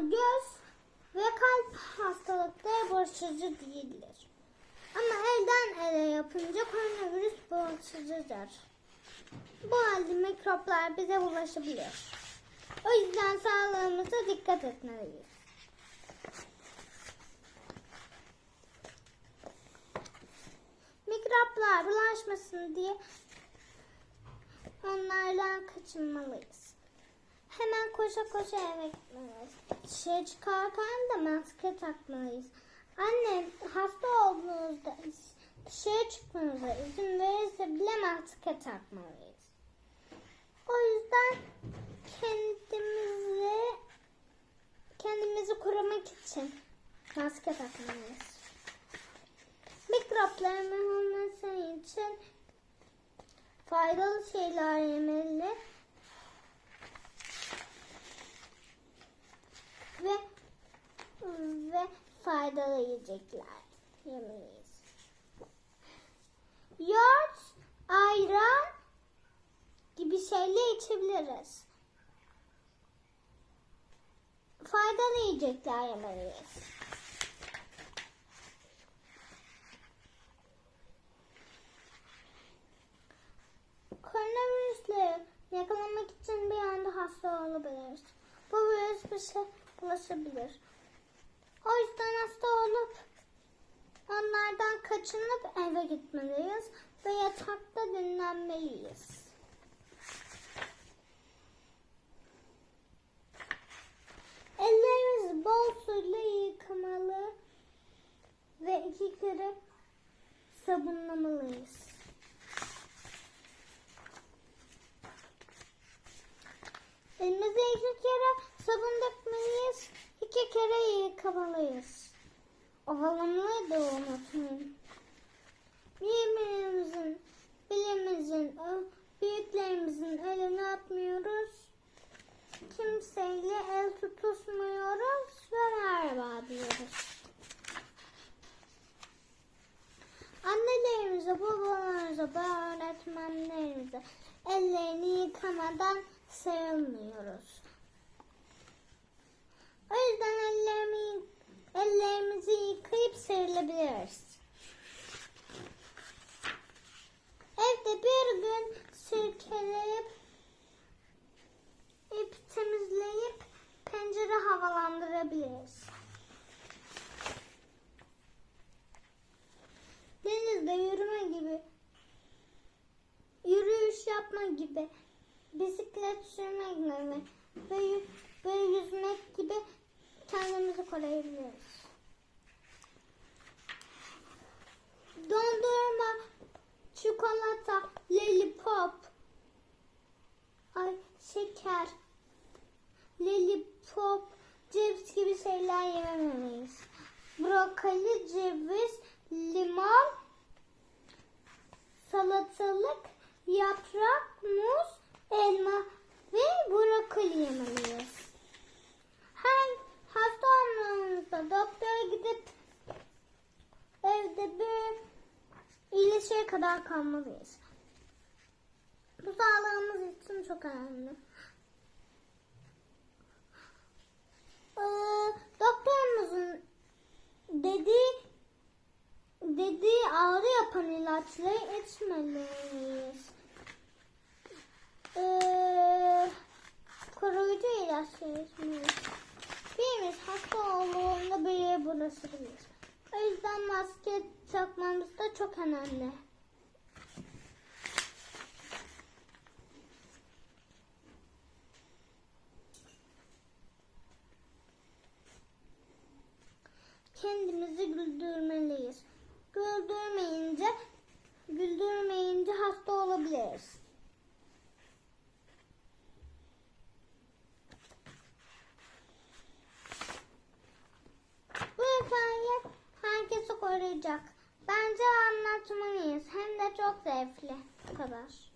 Göz ve kalp hastalıkları bulaşıcı değildir. Ama elden ele yapınca koronavirüs bulaşıcıdır. Bu halde mikroplar bize bulaşabilir. O yüzden sağlığımıza dikkat etmeliyiz. Mikroplar bulaşmasın diye onlardan kaçınmalıyız. Hemen koşa koşa eve gitmeliyiz. Dışarı çıkarken de maske takmalıyız. Anne hasta olduğunuzda dışarı çıkmanıza izin verirse bile maske takmalıyız. O yüzden kendimizi kendimizi korumak için maske takmalıyız. Mikropların olması için faydalı şeyler yemeli ve ve faydalı yiyecekler yemeliyiz. Yoğurt, ayran gibi şeyler içebiliriz. Faydalı yiyecekler yemeliyiz. Koronavirüsle yakalamak için bir anda hasta olabiliriz. Bu virüs bir şey bulaşabilir. O yüzden hasta olup onlardan kaçınıp eve gitmeliyiz ve yatakta dinlenmeliyiz. Ellerimizi bol suyla yıkamalı ve iki kere sabunlamalıyız. Elimize iki kere sabun dökmeliyiz, iki kere yıkamalıyız. Ovalamayı da unutmayın. Birbirimizin, birimizin, ö- büyüklerimizin elini atmıyoruz. Kimseyle el tutuşmuyoruz ve merhaba diyoruz. Annelerimize, babalarımıza, öğretmenlerimize ellerini yıkamadan sarılmıyoruz. O yüzden ellerimi, ellerimizi yıkayıp sarılabiliriz. Evde bir gün sirkeleyip ip temizleyip pencere havalandırabiliriz. Denizde yürüme gibi, yürüyüş yapma gibi, bisiklet sürmek gibi ve, ve yüzmek gibi kendimizi koruyabiliriz. Çikolata, lollipop, ay şeker, lollipop, cips gibi şeyler yememeliyiz. Brokoli, ceviz, limon, salatalık, yaprak, muz, elma ve brokoli yemeliyiz. Her hasta olmanızda doktora gidip evde bir iyileşene kadar kalmalıyız. Bu sağlığımız için çok önemli. Ee, doktorumuzun dediği dediği ağrı yapan ilaçları içmeliyiz. Ee, koruyucu ilaçları içmeliyiz. Birimiz hasta olduğunda biriye bulaşabilir. O yüzden maske takmamız da çok önemli. Kendimizi güldürmeliyiz. Güldürmeyince, güldürmeyince hasta olabiliriz. Bu hikaye koruyacak. Bence anlatmalıyız. Hem de çok zevkli. Bu kadar.